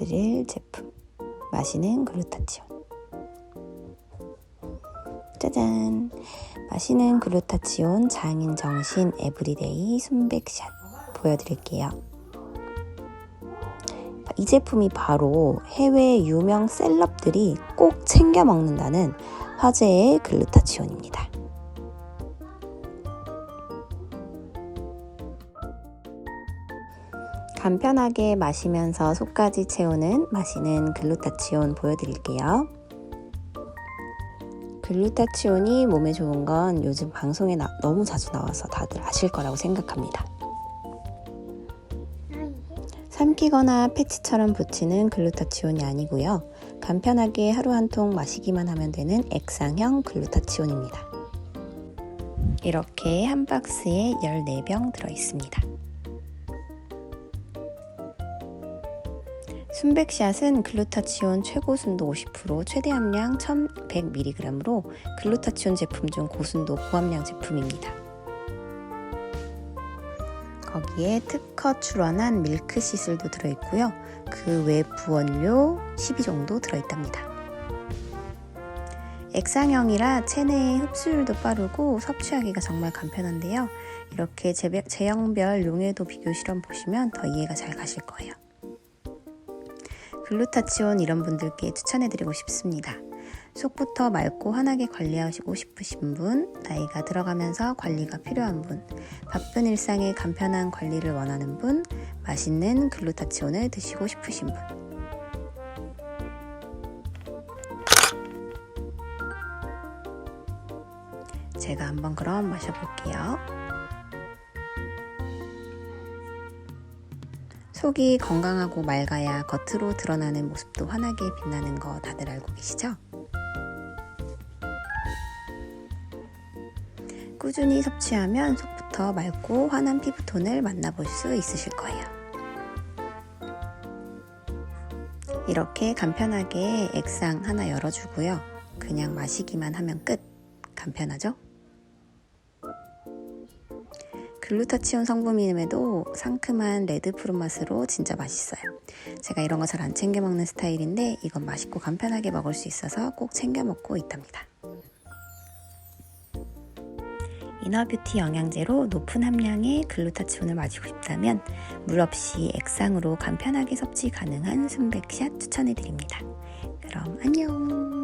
할 제품. 마시는 글루타치온. 짜잔! 마시는 글루타치온 장인 정신 에브리데이 순백샷 보여드릴게요. 이 제품이 바로 해외 유명 셀럽들이 꼭 챙겨 먹는다는 화제의 글루타치온입니다. 간편하게 마시면서 속까지 채우는 마시는 글루타치온 보여드릴게요. 글루타치온이 몸에 좋은 건 요즘 방송에 나, 너무 자주 나와서 다들 아실 거라고 생각합니다. 삼키거나 패치처럼 붙이는 글루타치온이 아니고요. 간편하게 하루 한 통 마시기만 하면 되는 액상형 글루타치온입니다. 이렇게 한 박스에 14병 들어있습니다. 순백샷은 글루타치온 최고 순도 50%, 최대 함량 1100mg으로 글루타치온 제품 중 고순도 고함량 제품입니다. 거기에 특허 출원한 밀크 시슬도 들어있고요. 그 외 부원료 10이 정도 들어있답니다. 액상형이라 체내의 흡수율도 빠르고 섭취하기가 정말 간편한데요. 이렇게 제형별 용해도 비교 실험 보시면 더 이해가 잘 가실 거예요. 글루타치온 이런 분들께 추천해드리고 싶습니다. 속부터 맑고 환하게 관리하시고 싶으신 분, 나이가 들어가면서 관리가 필요한 분, 바쁜 일상에 간편한 관리를 원하는 분, 맛있는 글루타치온을 드시고 싶으신 분. 제가 한번 그럼 마셔볼게요. 속이 건강하고 맑아야 겉으로 드러나는 모습도 환하게 빛나는 거 다들 알고 계시죠? 꾸준히 섭취하면 속부터 맑고 환한 피부톤을 만나볼 수 있으실 거예요. 이렇게 간편하게 액상 하나 열어주고요. 그냥 마시기만 하면 끝. 간편하죠? 글루타치온 성분임에도 상큼한 레드 푸른 맛으로 진짜 맛있어요. 제가 이런 거 잘 안 챙겨 먹는 스타일인데 이건 맛있고 간편하게 먹을 수 있어서 꼭 챙겨 먹고 있답니다. 이너뷰티 영양제로 높은 함량의 글루타치온을 마시고 싶다면 물 없이 액상으로 간편하게 섭취 가능한 순백샷 추천해드립니다. 그럼 안녕!